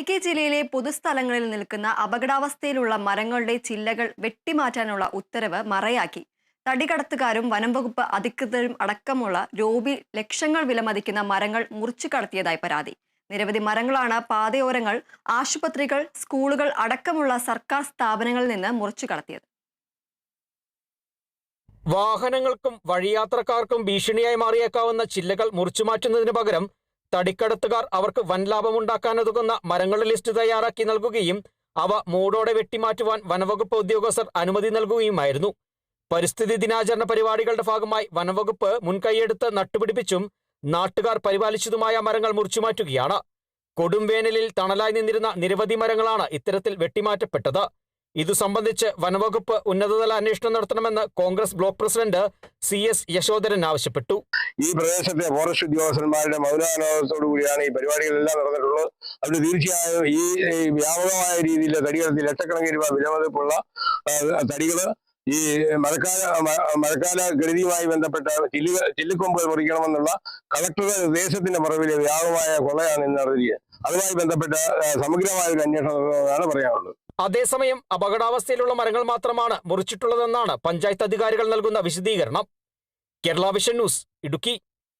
ഇടുക്കി ജില്ലയിലെ പൊതുസ്ഥലങ്ങളിൽ നിൽക്കുന്ന അപകടാവസ്ഥയിലുള്ള മരങ്ങളുടെ ചില്ലകൾ വെട്ടിമാറ്റാനുള്ള ഉത്തരവ് മറയാക്കി. തടികടത്തുകാരും വനംവകുപ്പ് അധികൃതരും അടക്കമുള്ള രോഗി ലക്ഷങ്ങൾ വിലമതിക്കുന്ന മരങ്ങൾ മുറിച്ചു കടത്തിയതായി പരാതി. നിരവധി മരങ്ങളാണ് പാതയോരങ്ങൾ ആശുപത്രികൾ സ്കൂളുകൾ അടക്കമുള്ള സർക്കാർ സ്ഥാപനങ്ങളിൽ നിന്ന് മുറിച്ചു കടത്തിയത്. വാഹനങ്ങൾക്കും വഴിയാത്രക്കാർക്കും ഭീഷണിയായി മാറിയേക്കാവുന്ന ചില്ലകൾ മുറിച്ചുമാറ്റുന്നതിന് പകരം തടിക്കടത്തുകാർ അവർക്ക് വൻ ലാഭമുണ്ടാക്കാനുതകുന്ന മരങ്ങളുടെ ലിസ്റ്റ് തയ്യാറാക്കി നൽകുകയും അവ മൂടോടെ വെട്ടിമാറ്റുവാൻ വനവകുപ്പ് ഉദ്യോഗസ്ഥർ അനുമതി നൽകുകയുമായിരുന്നു. പരിസ്ഥിതി ദിനാചരണ പരിപാടികളുടെ ഭാഗമായി വനവകുപ്പ് മുൻകൈയെടുത്ത് നട്ടുപിടിപ്പിച്ചും നാട്ടുകാർ പരിപാലിച്ചതുമായ മരങ്ങൾ മുറിച്ചുമാറ്റുകയാണ്. കൊടുംവേനലിൽ തണലായി നിന്നിരുന്ന നിരവധി മരങ്ങളാണ് ഇത്തരത്തിൽ വെട്ടിമാറ്റപ്പെട്ടത്. ഇതു സംബന്ധിച്ച് വനവകുപ്പ് ഉന്നതതല അന്വേഷണം നടത്തണമെന്ന് Congress block president C S Yashodharan ആവശ്യപ്പെട്ടു. ഈ പ്രദേശത്തെ ഫോറസ്റ്റ് ഉദ്യോഗസ്ഥന്മാരുടെ മൗനാനോദത്തോടു കൂടിയാണ് ഈ പരിപാടികളെല്ലാം നടന്നിട്ടുള്ളത്. അതുകൊണ്ട് തീർച്ചയായും ഈ വ്യാപകമായ രീതിയിൽ തടികളത്തിൽ ലക്ഷക്കണക്കിന് രൂപ വിലമതിപ്പുള്ള തടികൾ ഈ മഴക്കാല മഴക്കാല ഗതിയുമായി ബന്ധപ്പെട്ട ചില്ലുക ചില്ലുകൊമ്പ് മുറിക്കണമെന്നുള്ള കളക്ടറുടെ നിർദ്ദേശത്തിന്റെ പുറവിലെ വ്യാപകമായ കൊള്ളയാണ് ഇന്ന് നടന്നിരിക്കുന്നത് അതുമായി ബന്ധപ്പെട്ട സമഗ്രമായ ഒരു അന്വേഷണം പറയാനുള്ളത്. അതേസമയം അപകടാവസ്ഥയിലുള്ള മരങ്ങൾ മാത്രമാണ് മുറിച്ചിട്ടുള്ളതെന്നാണ് പഞ്ചായത്ത് അധികാരികൾ നൽകുന്ന വിശദീകരണം. Kerala vision news Idukki.